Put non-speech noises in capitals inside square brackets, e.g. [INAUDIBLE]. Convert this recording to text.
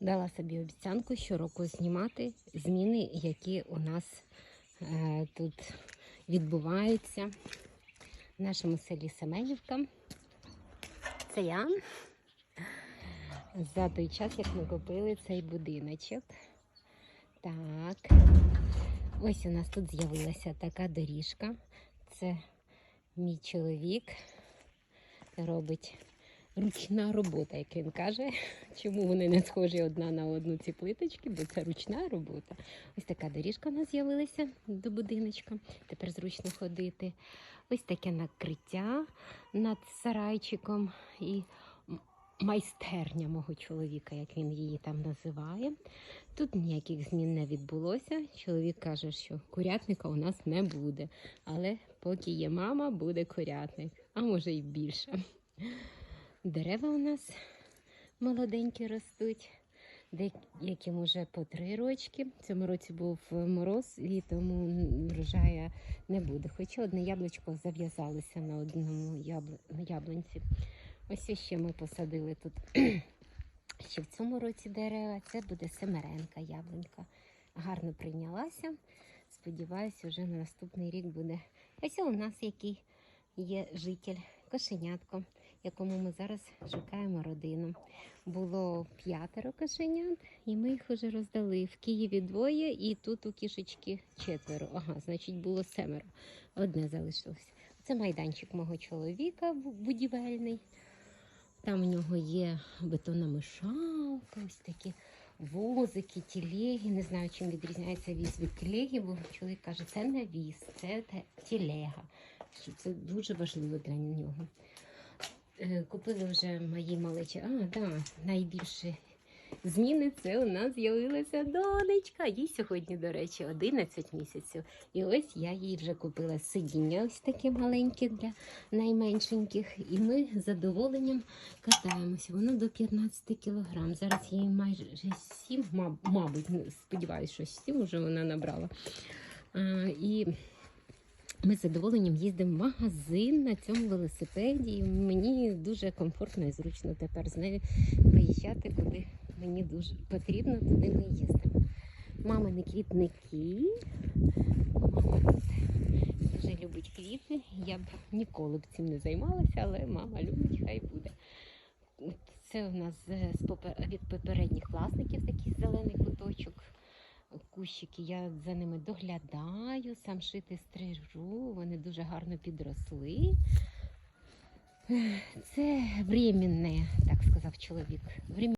Дала собі обіцянку щороку знімати зміни, які у нас е, тут відбуваються в нашому селі Семенівка. Це я. За той час, як ми купили цей будиночок. Так. Ось у нас тут з'явилася така доріжка. Це мій чоловік робить ручна робота, як він каже. [LAUGHS] Чому вони не схожі одна на одну ці плиточки, бо це ручна робота. Ось така доріжка у нас з'явилася до будиночка. Тепер зручно ходити. Ось таке накриття над сарайчиком і майстерня мого чоловіка, як він її там називає. Тут ніяких змін не відбулося. Чоловік каже, що курятника у нас не буде. Але поки є мама, буде курятник, а може й більше. Дерева у нас молоденькі ростуть, деяким уже по три рочки. Цьому році був мороз, і тому врожаю не буде. Хоча одне яблучко зав'язалося на одному яблунці. Ось ще ми посадили тут [CLEARS THROAT] ще в цьому році дерева. Це буде семеренка яблунька. Гарно прийнялася. Сподіваюся, вже на наступний рік буде. Ось у нас який є житель, кошенятко, якому ми зараз шукаємо родину. Було п'ятеро кошенят, і ми їх вже роздали. В Києві двоє, і тут у кішечки четверо. Ага, значить, було семеро. Одне залишилося. Це майданчик мого чоловіка будівельний. Там у нього є бетонна мишалка, ось такі возики, тілеги. Не знаю, чим відрізняється віз від тілеги, бо чоловік каже, це не віз, це тілега. Це дуже важливо для нього. Е, Купили вже мої малечі. А, да, найбільше зміни це у нас з'явилася донечка. Їй сьогодні, до речі, 11 місяців. І ось я їй вже купила сидіння, ось таке маленьке для найменшеньких. І ми з задоволенням катаємося. Воно до 15 кілограм. Зараз їй майже 7, мабуть, сподіваюся, що 7 вже вона набрала. А, і ми з задоволенням їздимо в магазин на цьому велосипеді. І мені дуже комфортно і зручно тепер з нею виїжджати, куди мені дуже потрібно, туди ми їздимо. Мамини квітники. Мама тут дуже любить квіти. Я б ніколи б цим не займалася, але мама любить, хай буде. Це у нас е, від попередніх власників такий зелений куточок. Кущики я за ними доглядаю, сам шити стрижу, вони дуже гарно підросли. Це временне, так сказав чоловік.